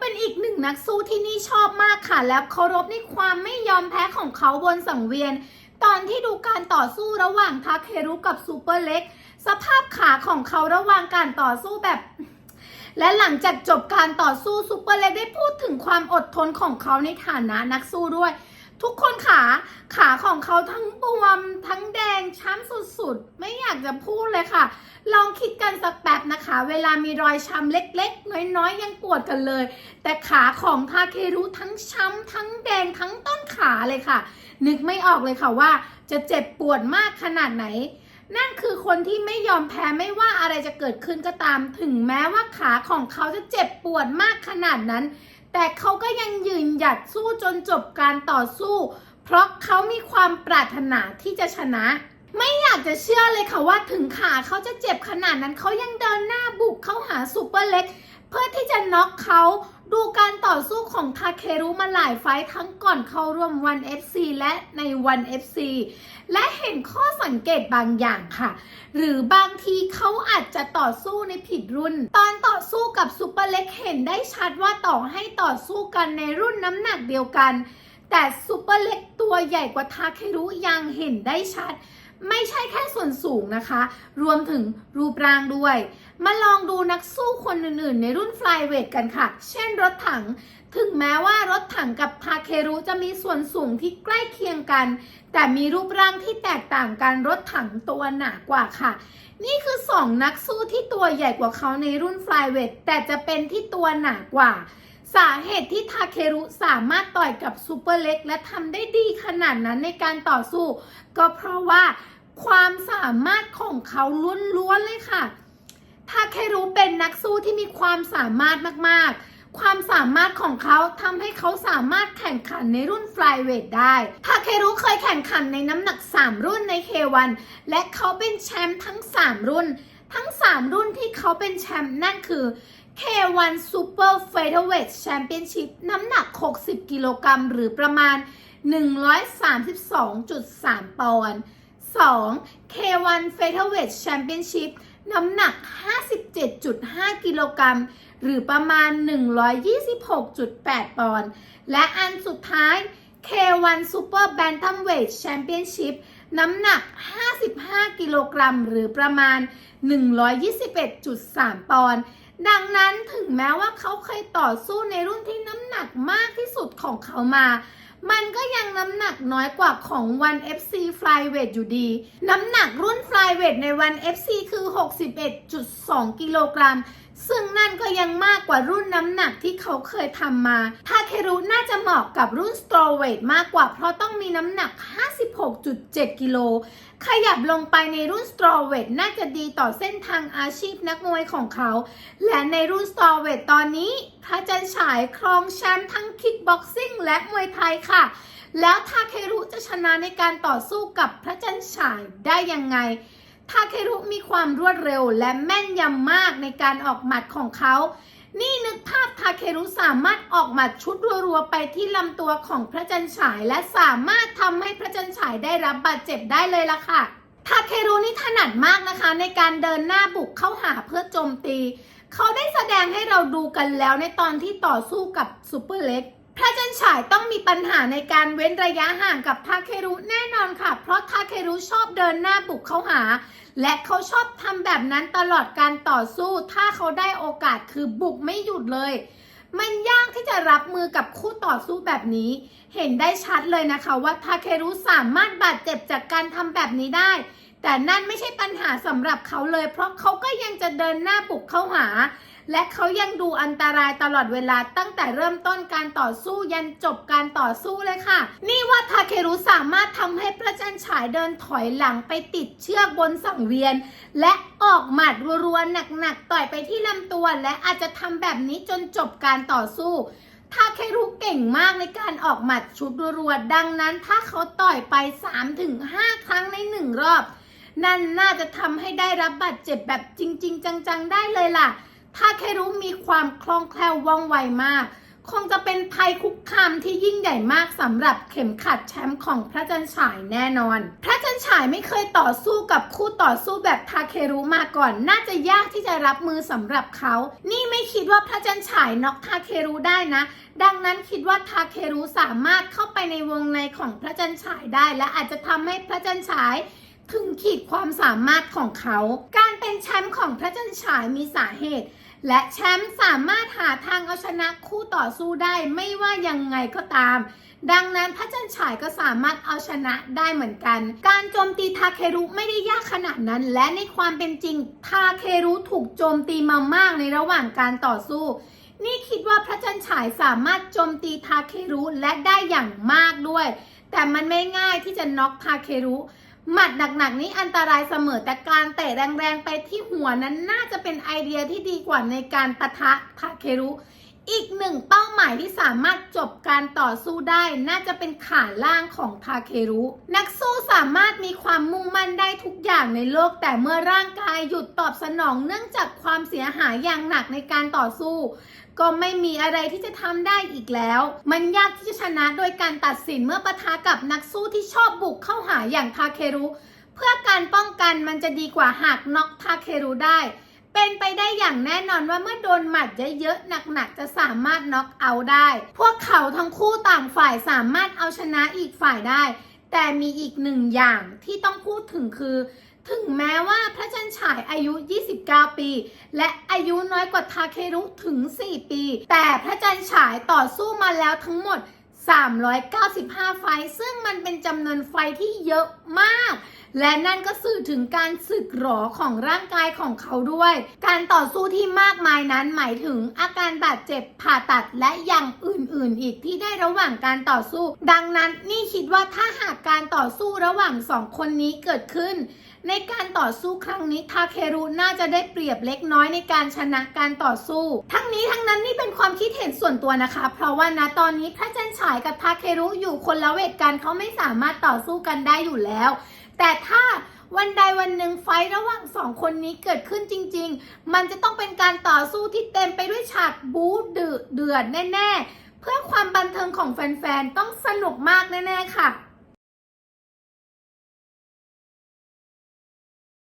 เป็นอีกหนึ่งนักสู้ที่นี่ชอบมากค่ะ และเคารพในความไม่ยอมแพ้ของเขาบนสังเวียน ตอนที่ดูการต่อสู้ระหว่างทาเครุกับซูเปอร์เล็ก สภาพขาของเขาระหว่างการต่อสู้แบบ และหลังจากจบการต่อสู้ซูเปอร์เล็กได้พูดถึงความอดทนของเขาในฐานะนักสู้ด้วย ทุกคนขาขาของเขาทั้งบวม ทั้งแดงช้ำสุดๆ ไม่อยากจะพูดเลยค่ะ ลองคิดกันสักแป๊บนะคะ เวลามีรอยช้ำเล็กๆ น้อยๆ ยังปวดกันเลย แต่ขาของทาเครุทั้งช้ำทั้งแดงทั้งต้นขาเลยค่ะ นึกไม่ออกเลยค่ะว่า จะเจ็บปวดมากขนาดไหนนั่นคือคนที่ไม่ยอมแพ้ไม่ว่าอะไรจะเกิดขึ้นก็ตาม ถึงแม้ว่าขาของเขาจะเจ็บปวดมากขนาดนั้น แต่เขาก็ยังยืนหยัดสู้จนจบการต่อสู้ เพราะเขามีความปรารถนาที่จะชนะ ไม่อยากจะเชื่อเลยค่ะว่าถึงขาเขาจะเจ็บขนาดนั้นเขายังเดินหน้าบุกเข้าหาซูเปอร์เล็ก เพื่อที่จะน็อกเขา ดูการต่อสู้ของทาเครุมาหลายไฟทั้งก่อนเข้าร่วม1 FC และใน1 FC และเห็นข้อสังเกตบางอย่างค่ะ หรือบางทีเขาอาจจะต่อสู้ในผิดรุ่น ตอนต่อสู้กับซูเปอร์เล็กเห็นได้ชัดว่าต่อให้ต่อสู้กันในรุ่นน้ำหนักเดียวกัน แต่ซูเปอร์เล็กตัวใหญ่กว่าทาเครุยังเห็นได้ชัด ไม่ใช่แค่ส่วนสูงนะคะ รวมถึงรูปร่างด้วย มาลองดูนักสู้คนอื่นๆ ในรุ่นฟลายเวทกันค่ะ เช่นรถถัง ถึงแม้ว่ารถถังกับทาเครุจะมีส่วนสูงที่ใกล้เคียงกัน แต่มีรูปร่างที่แตกต่างกันรถถังตัวหนากว่าค่ะ นี่คือ 2 นักสู้ที่ตัวใหญ่กว่าเขาในรุ่นฟลายเวทแต่จะเป็นที่ตัวหนากว่า สาเหตุที่ทาเครุสามารถต่อยกับซูเปอร์เล็ก และทำได้ดีขนาดนั้นในการต่อสู้ ก็เพราะว่าความสามารถของเขาล้วนๆเลยค่ะ ทาเครุเป็นนักสู้ที่มีความสามารถมากๆความสามารถของเขาทำให้เขาสามารถแข่งขันในรุ่นฟลายเวทได้ ทาเครุเคยแข่งขันในน้ำหนัก 3 รุ่นใน K1 และเขาเป็นแชมป์ทั้ง 3 รุ่น ทั้ง 3 รุ่นที่เขาเป็นแชมป์นั่นคือ K1 Super Featherweight Championship น้ำหนัก 60 กิโลกรัมหรือประมาณ 132.3 ปอนด์ 2. K1 Featherweight Championship น้ำหนัก 57.5 กิโลกรัมหรือประมาณ 126.8 ปอนด์ และอันสุดท้าย K1 Super Bantamweight Championship น้ำหนัก 55 กิโลกรัมหรือประมาณ 121.3 ปอนด์ ดังนั้นถึงแม้ว่าเขาเคยต่อสู้ในรุ่นที่น้ำหนักมากที่สุดของเขามา มันก็ยังน้ำหนักน้อยกว่าของ 1FC Flyweight อยู่ดี น้ำหนักรุ่น Flyweight ใน 1FC คือ 61.2 กิโลกรัม ซึ่งนั่นก็ยังมากกว่ารุ่นน้ำหนักที่เขาเคยทำมา ทาเครุน่าจะเหมาะกับรุ่น Strawweight มากกว่า เพราะต้องมีน้ำหนัก 56.7 กิโล ขยับลงไปในรุ่น Strawweight น่าจะดีต่อเส้นทางอาชีพนักมวยของเขา และในรุ่น Strawweight ตอนนี้พระจันฉายครองแชมป์ทั้งคิกบ็อกซิ่งและมวยไทยค่ะ แล้วทาเครุจะชนะในการต่อสู้กับพระจันฉายได้ยังไง ทาเครุมีความรวดเร็วและแม่นยำมากในการออกหมัดของเขา นี่นึกภาพทาเครุสามารถออกหมัดชุดรัวๆไปที่ลำตัวของพระจันฉาย และสามารถทำให้พระจันฉายได้รับบาดเจ็บได้เลยล่ะค่ะ ทาเครุนี่ถนัดมากนะคะ ในการเดินหน้าบุกเข้าหาเพื่อโจมตี เขาได้แสดงให้เราดูกันแล้วในตอนที่ต่อสู้กับซูเปอร์เล็ก พระจันทร์ฉายต้องมีปัญหาในการเว้นระยะห่างกับทาเครุแน่นอนค่ะ เพราะทาเครุชอบเดินหน้าบุกเข้าหา และเขาชอบทำแบบนั้นตลอดการต่อสู้ ถ้าเขาได้โอกาสคือบุกไม่หยุดเลย มันยากที่จะรับมือกับคู่ต่อสู้แบบนี้ เห็นได้ชัดเลยนะคะว่าทาเครุสามารถบาดเจ็บจากการทำแบบนี้ได้ แต่นั่นไม่ใช่ปัญหาสำหรับเขาเลย เพราะเขาก็ยังจะเดินหน้าบุกเข้าหา และเขายังดูอันตรายตลอดเวลาตั้งแต่เริ่มต้นการต่อสู้ยันจบการต่อสู้เลยค่ะ นี่ว่าทาเครุสามารถทำให้พระจันฉายเดินถอยหลังไปติดเชือกบนสังเวียน และออกหมัดรัวๆหนักๆต่อยไปที่ลำตัว และอาจจะทำแบบนี้จนจบการต่อสู้ทาเครุเก่งมากในการออกหมัดชุดรัวๆดังนั้นถ้าเขาต่อยไป 3-5 ครั้งในหนึ่งรอบ นั่นน่าจะทำให้ได้รับบาดเจ็บแบบจริง ๆ จัง ๆ ได้เลยล่ะ ทาเครุมีความคล่องแคล่วว่องไวมาก คงจะเป็นภัยคุกคามที่ยิ่งใหญ่มากสำหรับเข็มขัดแชมป์ของพระจันฉายแน่นอน พระจันฉายไม่เคยต่อสู้กับคู่ต่อสู้แบบทาเครุมาก่อน น่าจะยากที่จะรับมือสำหรับเขา นี่ไม่คิดว่าพระจันฉายน็อกทาเครุได้นะ ดังนั้นคิดว่าทาเครุสามารถเข้าไปในวงในของพระจันฉายได้ และอาจจะทำให้พระจันฉาย ถึงขีดความสามารถของเขา การเป็นแชมป์ของพระจันทร์ฉายมีสาเหตุ และแชมป์สามารถหาทางเอาชนะคู่ต่อสู้ได้ไม่ว่ายังไงก็ตาม ดังนั้นพระจันทร์ฉายก็สามารถเอาชนะได้เหมือนกัน การโจมตีทาเครุไม่ได้ยากขนาดนั้น และในความเป็นจริงทาเครุถูกโจมตีมามากในระหว่างการต่อสู้นี่คิดว่าพระจันทร์ฉายสามารถโจมตีทาเครุและได้อย่างมากด้วย แต่มันไม่ง่ายที่จะน็อกทาเครุ หมัดหนักๆนี้อันตรายเสมอแต่การเตะแรงๆไปที่หัวนั้นน่าจะเป็นไอเดียที่ดีกว่าในการปะทะทาเครุอีกหนึ่งเป้าหมายที่สามารถจบการต่อสู้ได้ น่าจะเป็นขาล่างของทาเครุ นักสู้สามารถมีความมุ่งมั่นได้ทุกอย่างในโลก แต่เมื่อร่างกายหยุดตอบสนองเนื่องจากความเสียหายอย่างหนักในการต่อสู้ ก็ไม่มีอะไรที่จะทำได้อีกแล้ว มันยากที่จะชนะโดยการตัดสินเมื่อปะทะกับนักสู้ที่ชอบบุกเข้าหาอย่างทาเครุ เพื่อการป้องกันมันจะดีกว่าหากน็อกทาเครุได้ เป็นไปได้อย่างแน่นอนว่าเมื่อโดนหมัดเยอะๆหนักๆจะสามารถน็อกเอาได้ พวกเขาทั้งคู่ต่างฝ่ายสามารถเอาชนะอีกฝ่ายได้ แต่มีอีกหนึ่งอย่างที่ต้องพูดถึงคือ ถึงแม้ว่าพระจันฉายอายุ 29 ปี และอายุน้อยกว่าทาเครุถึง 4 ปี แต่พระจันฉายต่อสู้มาแล้วทั้งหมด 395 ไฟ ซึ่งมันเป็นจำนวนไฟท์ที่เยอะมาก และนั่นก็สื่อถึงการสึกหรอของร่างกายของเขาด้วย การต่อสู้ที่มากมายนั้นหมายถึงอาการบาดเจ็บผ่าตัดและอย่างอื่นๆ อีกที่ได้ระหว่างการต่อสู้ ดังนั้นนี่คิดว่าถ้าหากการต่อสู้ระหว่างสองคนนี้เกิดขึ้น ในการต่อสู้ครั้งนี้ทาเครุน่าจะได้เปรียบเล็กน้อยในการชนะการต่อสู้ ทั้งนี้ทั้งนั้นนี่เป็นความคิดเห็นส่วนตัวนะคะ เพราะว่านะตอนนี้พระจันฉายกับทาเครุอยู่คนละเวทกันเขาไม่สามารถต่อสู้กันได้อยู่แล้ว แต่ถ้าวันใดวันหนึ่งไฟระหว่างสองคนนี้เกิดขึ้นจริง ๆ มันจะต้องเป็นการต่อสู้ที่เต็มไปด้วยฉากบู๊ดเดือดแน่ ๆ เพื่อความบันเทิงของแฟนๆ ต้องสนุกมากแน่ ๆ ค่ะ